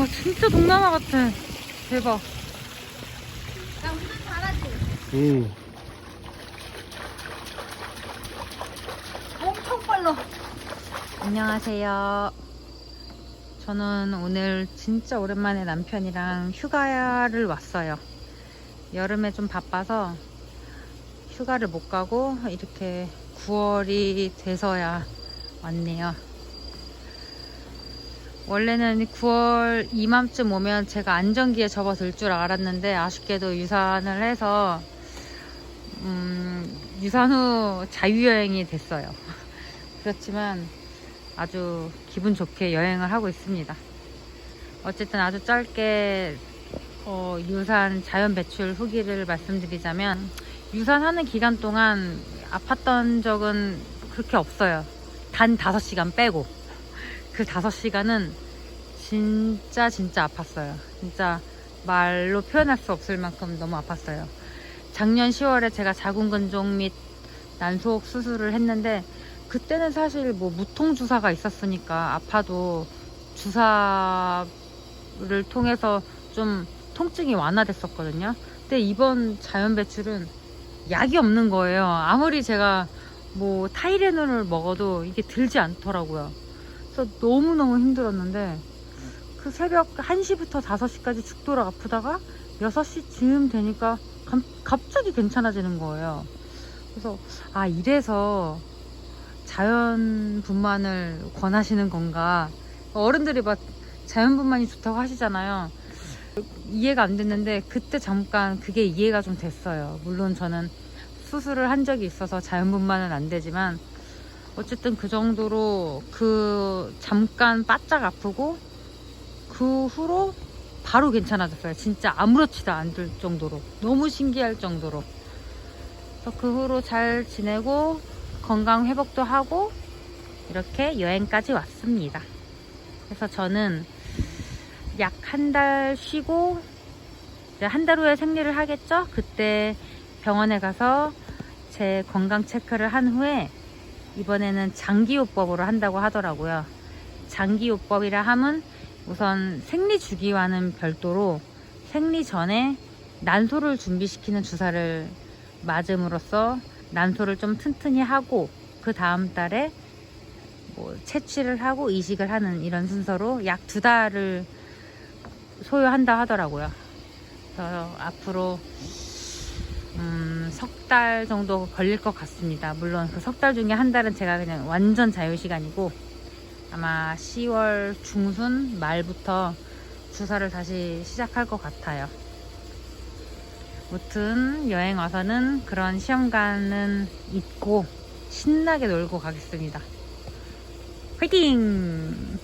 와 진짜 동남아 같아. 대박. 나 운전 잘하지? 응. 엄청 빨라. 안녕하세요. 저는 오늘 진짜 오랜만에 남편이랑 휴가를 왔어요. 여름에 좀 바빠서 휴가를 못 가고 이렇게 9월이 돼서야 왔네요. 원래는 9월 이맘쯤 오면 제가 안전기에 접어들 줄 알았는데 아쉽게도 유산을 해서 음, 유산 후 자유여행이 됐어요. 그렇지만 아주 기분 좋게 여행을 하고 있습니다. 어쨌든 아주 짧게 어, 유산 자연 배출 후기를 말씀드리자면 유산하는 기간 동안 아팠던 적은 그렇게 없어요. 단 5시간 빼고 그 5시간은 진짜 진짜 아팠어요. 진짜 말로 표현할 수 없을 만큼 너무 아팠어요. 작년 10월에 제가 자궁근종 및 난소옥 수술을 했는데 그때는 사실 뭐 무통 주사가 있었으니까 아파도 주사를 통해서 좀 통증이 완화됐었거든요. 근데 이번 자연 배출은 약이 없는 거예요. 아무리 제가 뭐 타이레놀을 먹어도 이게 들지 않더라고요. 그래서 너무너무 힘들었는데 그 새벽 1시부터 5시까지 죽도록 아프다가 6시쯤 되니까 감- 갑자기 괜찮아지는 거예요. 그래서 아 이래서 자연분만을 권하시는 건가? 어른들이 막 자연분만이 좋다고 하시잖아요. 이해가 안 됐는데 그때 잠깐 그게 이해가 좀 됐어요. 물론 저는 수술을 한 적이 있어서 자연분만은 안 되지만 어쨌든 그 정도로 그 잠깐 바짝 아프고 그 후로 바로 괜찮아졌어요 진짜 아무렇지도 않을 정도로 너무 신기할 정도로 그래서 그 후로 잘 지내고 건강 회복도 하고 이렇게 여행까지 왔습니다. 그래서 저는 약 한 달 쉬고 한달 후에 생리를 하겠죠? 그때 병원에 가서 제 건강 체크를 한 후에 이번에는 장기요법으로 한다고 하더라고요. 장기요법이라 함은 우선 생리 주기와는 별도로 생리 전에 난소를 준비시키는 주사를 맞음으로써 난소를 좀 튼튼히 하고 그 다음 달에 뭐 채취를 하고 이식을 하는 이런 순서로 약 두 달을 소요한다 하더라고요. 그래서 앞으로 음, 석 달 정도 걸릴 것 같습니다. 물론 그 석 달 중에 한 달은 제가 그냥 완전 자유 시간이고 아마 10월 중순 말부터 주사를 다시 시작할 것 같아요. 무튼 여행 와서는 그런 시험관은 잊고 신나게 놀고 가겠습니다. 화이팅!